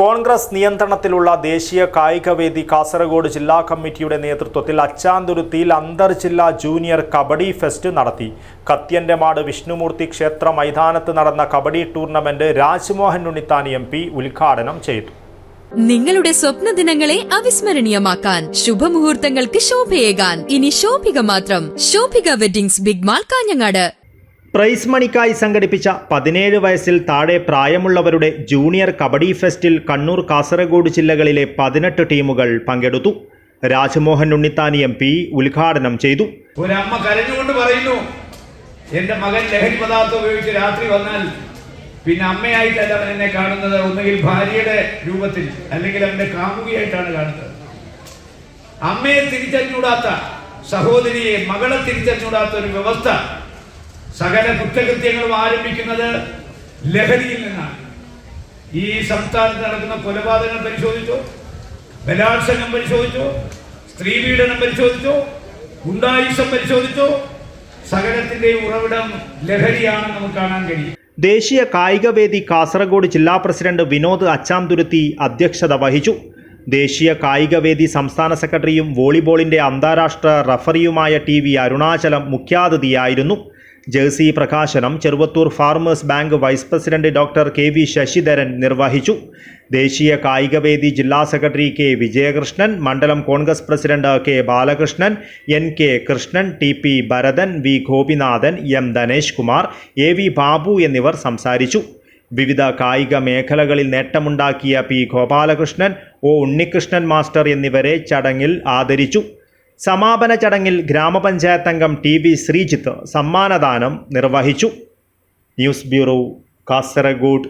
കോൺഗ്രസ് നിയന്ത്രണത്തിലുള്ള ദേശീയ കായികവേദി കാസർഗോഡ് ജില്ലാ കമ്മിറ്റിയുടെ നേതൃത്വത്തിൽ അച്ചാന്തുരുത്തിയിൽ അന്തർ ജില്ലാ ജൂനിയർ കബഡി ഫെസ്റ്റ് നടത്തി. കത്യന്റെമാട് വിഷ്ണുമൂർത്തി ക്ഷേത്ര മൈതാനത്ത് നടന്ന kabaddi tournament Rajmohan Unnithan M P ഉദ്ഘാടനം ചെയ്തു. നിങ്ങളുടെ സ്വപ്ന ദിനങ്ങളെ അവിസ്മരണീയമാക്കാൻ ശുഭമുഹൂർത്തങ്ങൾക്ക് ശോഭയേകാൻ. ഇനി ശോഭിക മാത്രം. Shobhika weddings big mall Kanhangad. Prize മണിക്കായി സംഘടിപ്പിച്ച പതിനേഴ് വയസ്സിൽ താഴെ പ്രായമുള്ളവരുടെ ജൂനിയർ കബഡി ഫെസ്റ്റിൽ കണ്ണൂർ കാസർഗോഡ് ജില്ലകളിലെ പതിനെട്ട് ടീമുകൾ പങ്കെടുത്തു. രാജ്മോഹൻ ഉണ്ണിത്താനി എം പി ഉദ്ഘാടനം ചെയ്തു. ഒരമ്മ കരഞ്ഞുകൊണ്ട് പറയുന്നു എന്റെ മകൻ ലഹരി പദാർത്ഥം ഉപയോഗിച്ച് രാത്രി വന്നാൽ പിന്നെ അമ്മയായിട്ടല്ല അവൻ എന്നെ കാണുന്നത്. ഒന്നുകിൽ ഭാര്യയുടെ രൂപത്തിൽ അല്ലെങ്കിൽ അവന്റെ കാമുകിയായിട്ടാണ് കാണുന്നത്. അമ്മയെ തിരിച്ചറിഞ്ഞൂടാത്ത സഹോദരിയെ മകളെ തിരിച്ചറിഞ്ഞൂടാത്ത ഒരു വ്യവസ്ഥ സകല കുറ്റകൃത്യങ്ങളും ആരംഭിക്കുന്നത് ലഹരിയിൽ നിന്നാണ്. ഈ സംസ്ഥാനത്ത് നടക്കുന്ന കൊലപാതകങ്ങൾ പരിശോധിച്ചോ ബലാത്സംഗം പരിശോധിച്ചോ സ്ത്രീപീഡനം പരിശോധിച്ചോ ഗുണ്ടായുസം പരിശോധിച്ചോ. സകലത്തിന്റെ ഉറവിടം ലഹരിയാണെന്ന് നമുക്ക് കാണാൻ കഴിയും. ദേശീയ കായികവേദി കാസർഗോഡ് ജില്ലാ പ്രസിഡന്റ് വിനോദ് അച്ചാംതുരുത്തി അധ്യക്ഷത വഹിച്ചു. ദേശീയ കായികവേദി സംസ്ഥാന സെക്രട്ടറിയും വോളിബോളിന്റെ അന്താരാഷ്ട്ര റഫറിയുമായ ടി വി അരുണാചലം മുഖ്യാതിഥിയായിരുന്നു. ജേഴ്സി പ്രകാശനം Cheruvathur farmers bank vice president doctor K V Sasidharan നിർവഹിച്ചു. ദേശീയ കായികവേദി ജില്ലാ സെക്രട്ടറി കെ വിജയകൃഷ്ണൻ മണ്ഡലം Congress president K Balakrishnan N K Krishnan T P Bharathan V Gopinathan M Dhanesh Kumar A V Babu എന്നിവർ സംസാരിച്ചു. വിവിധ കായിക മേഖലകളിൽ നേട്ടമുണ്ടാക്കിയ P Gopalakrishnan O Unnikrishnan master എന്നിവരെ ചടങ്ങിൽ ആദരിച്ചു. സമാപന ചടങ്ങിൽ ഗ്രാമപഞ്ചായത്ത് അംഗം ടി വി ശ്രീജിത്ത് സമ്മാനദാനം നിർവഹിച്ചു. News bureau Kasaragod.